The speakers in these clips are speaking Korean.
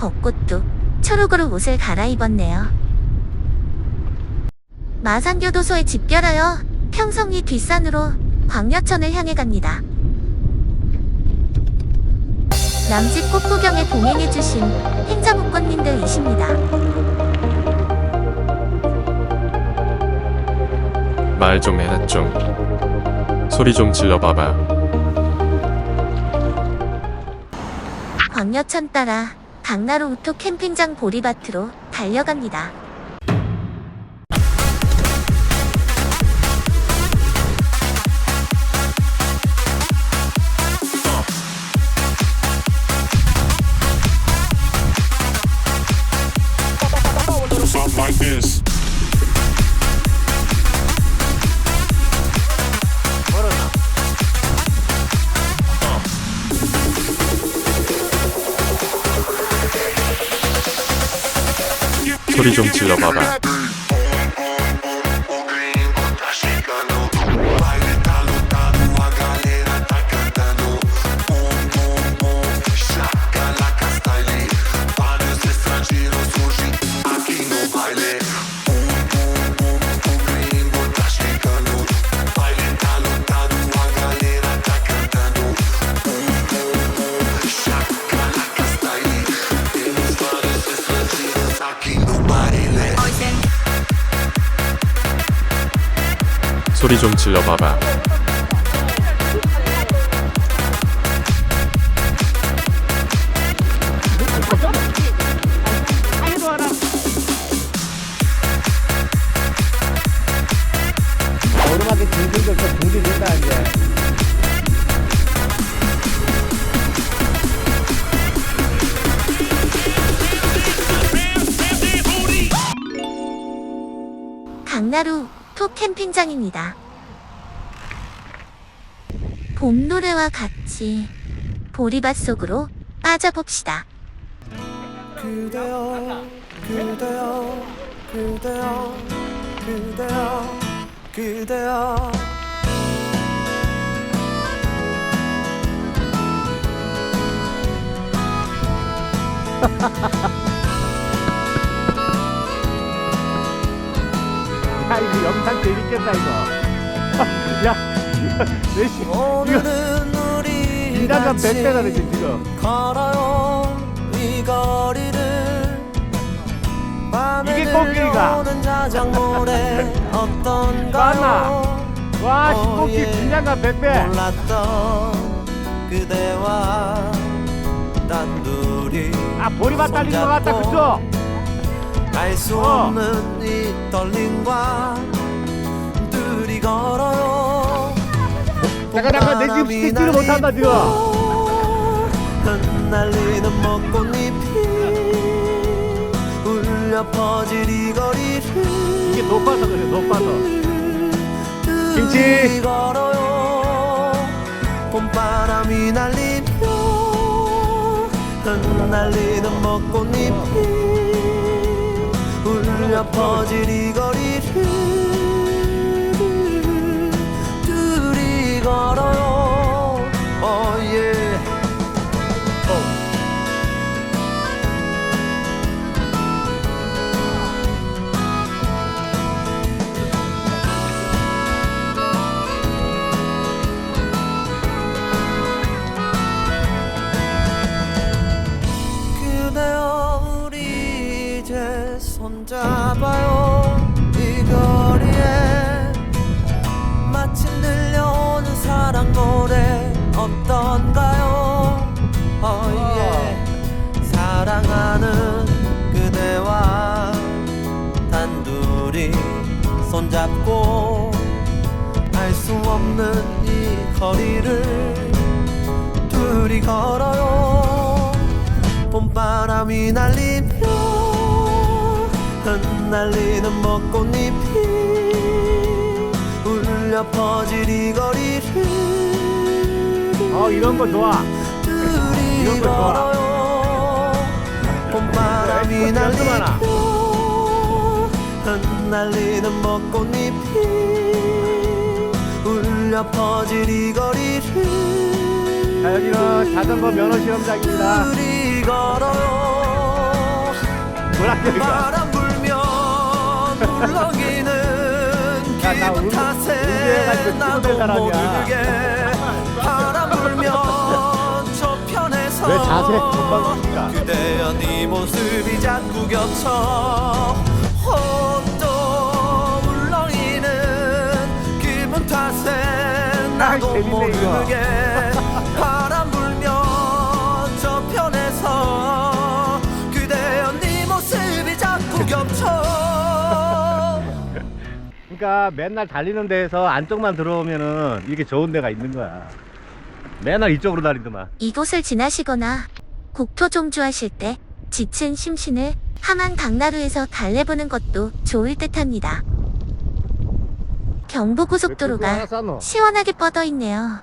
벚꽃도 초록으로 옷을 갈아입었네요. 마산교도소에 집결하여 평성리 뒷산으로 광려천을 향해 갑니다. 남집 꽃구경에 동행해주신 행자목권님들이십니다. 말 좀 해라 좀 소리 좀 질러봐봐 광려천 따라 강나루 우토 캠핑장 보리밭으로 달려갑니다. Like this. 소리 좀 질러봐봐 소리 좀 질러봐봐 된다 이제. 강나루 토 캠핑장입니다. 봄 노래와 같이 보리밭 속으로 빠져봅시다. 그대여 그대여 그대여 그대여 그대여 야 이거 영상 재밌겠다 이거. 야 내 씨, 이거 오늘은 우리 같이 100배가 되지 지금. 걸어요 이 거리를 밤에 이게 꽃길이가. 들려오는 자작노래 어떤가요 와 어, 예. 긴장감 100배. 몰랐던 그대와 단둘이 아 보리밭 달리는 것 같다 그쵸? 알수 어. 없는 이 떨림과 둘이 걸어요 잠깐 잠깐 내 지금 스티치를 못한다 지금. 흩날리는 벚꽃잎이 울려 퍼질 이 거리를 이게 높아서 그래 높아서. 김치. 걸어요 봄바람이 날리며 흩날리는 벚꽃잎이 울려 퍼질 이 거리 손잡고 알 수 없는 이 거리를 둘이 걸어요 봄바람이 날리며 흩날리는 벚꽃잎이 울려 퍼질 이 거리를 어 이런 거 좋아. 둘이 이런 거 좋아. 걸어요 봄바람이. 날리며 흩 날리는 벚꽃잎이 울려 퍼질 이 거리를 자 여기는 자전거 면허 시험장입니다. 둘이 걸어요 바람 불면 물렁이는 기분 운- 탓에 나도. 모르게 바람 불면 저편에서 왜 자세 건방지니까 그대여 네 모습이 자꾸 겹쳐 탓에 나도 재밌네, 이거. 모르게 바람 불면 저편에서 그대여 네 모습이 자꾸 겹쳐 그러니까 맨날 달리는 데에서 안쪽만 들어오면은 이게 좋은 데가 있는 거야 맨날 이쪽으로 다니더만 이곳을 지나시거나 국토 종주하실 때 지친 심신을 함안 강나루에서 달래보는 것도 좋을 듯합니다. 경부고속도로가 시원하게 뻗어 있네요.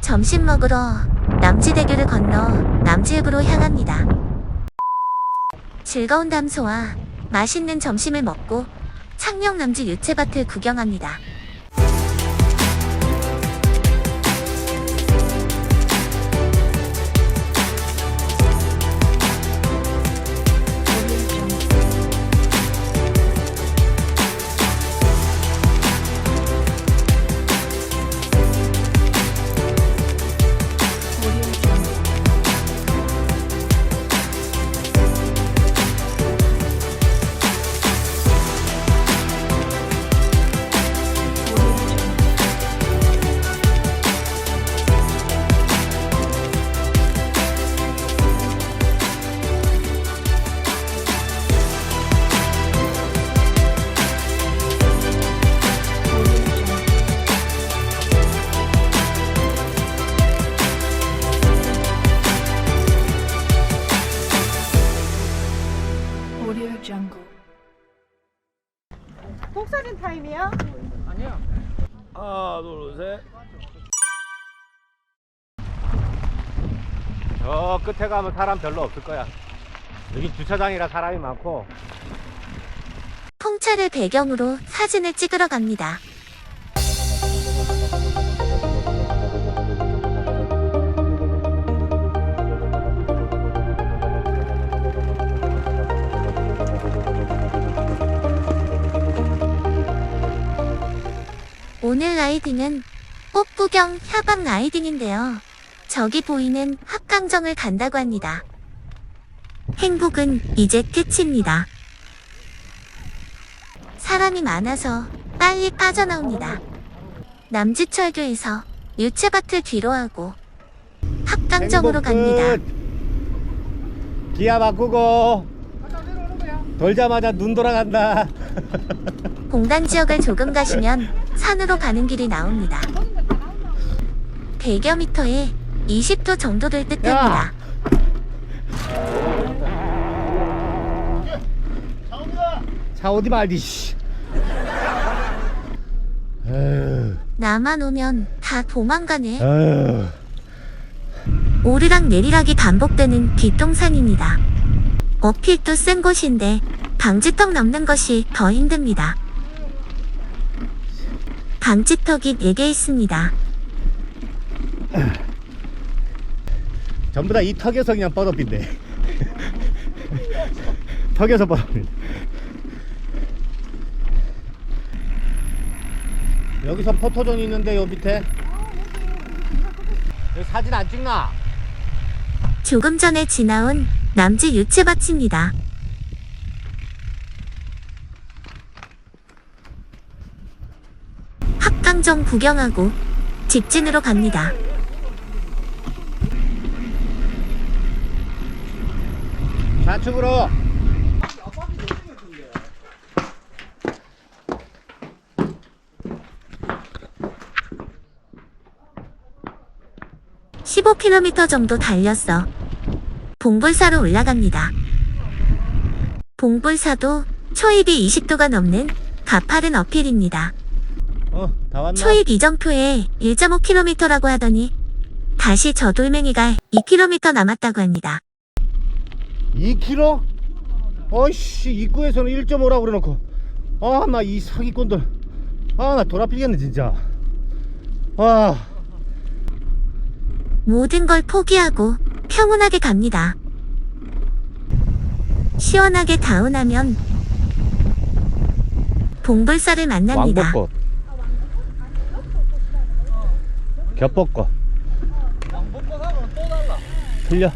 점심 먹으러 남지대교를 건너 남지읍으로 향합니다. 즐거운 담소와 맛있는 점심을 먹고 창녕 남지 유채밭을 구경합니다. 복사진 타임이야? 하나 둘 셋 저 끝에 가면 사람 별로 없을 거야 여기 주차장이라 사람이 많고 풍차를 배경으로 사진을 찍으러 갑니다. 오늘 라이딩은 꽃구경 협악 라이딩인데요. 저기 보이는 합강정을 간다고 합니다. 행복은 이제 끝입니다. 사람이 많아서 빨리 빠져나옵니다. 남지철교에서 유채밭을 뒤로하고 합강정으로 갑니다. 기아 바꾸고 돌자마자 눈 돌아간다 공단 지역을 조금 가시면 산으로 가는 길이 나옵니다. 100여 미터에 20도 정도 될 듯합니다. 차 어디 말디 씨 에휴, 나만 오면 다 도망가네. 에휴. 오르락 내리락이 반복되는 뒷동산입니다. 어필도 센 곳인데 방지턱 넘는 것이 더 힘듭니다. 방지턱이 4개 있습니다. 전부 다 이 턱에서 그냥 뻗어빈대 턱에서 뻗어빈 여기서 포토존이 있는데 요 밑에 여기 사진 안 찍나? 조금 전에 지나온 남지 유채밭입니다. 합강정 구경하고 직진으로 갑니다. 좌측으로 15km 정도 달렸어. 봉불사로 올라갑니다. 봉불사도 초입이 20도가 넘는 가파른 어필입니다. 어 다 왔나? 초입 이정표에 1.5km라고 하더니 다시 저 돌멩이가 2km 남았다고 합니다. 2km? 어이씨 입구에서는 1.5라고 그래놓고 아 나 이 사기꾼들 아 나 돌아피겠네 진짜 아 모든 걸 포기하고 평온하게 갑니다. 시원하게 다운하면 봉불사를 만납니다. 왕벚꽃 겹벚꽃 왕벚꽃하고는 또 달라 틀려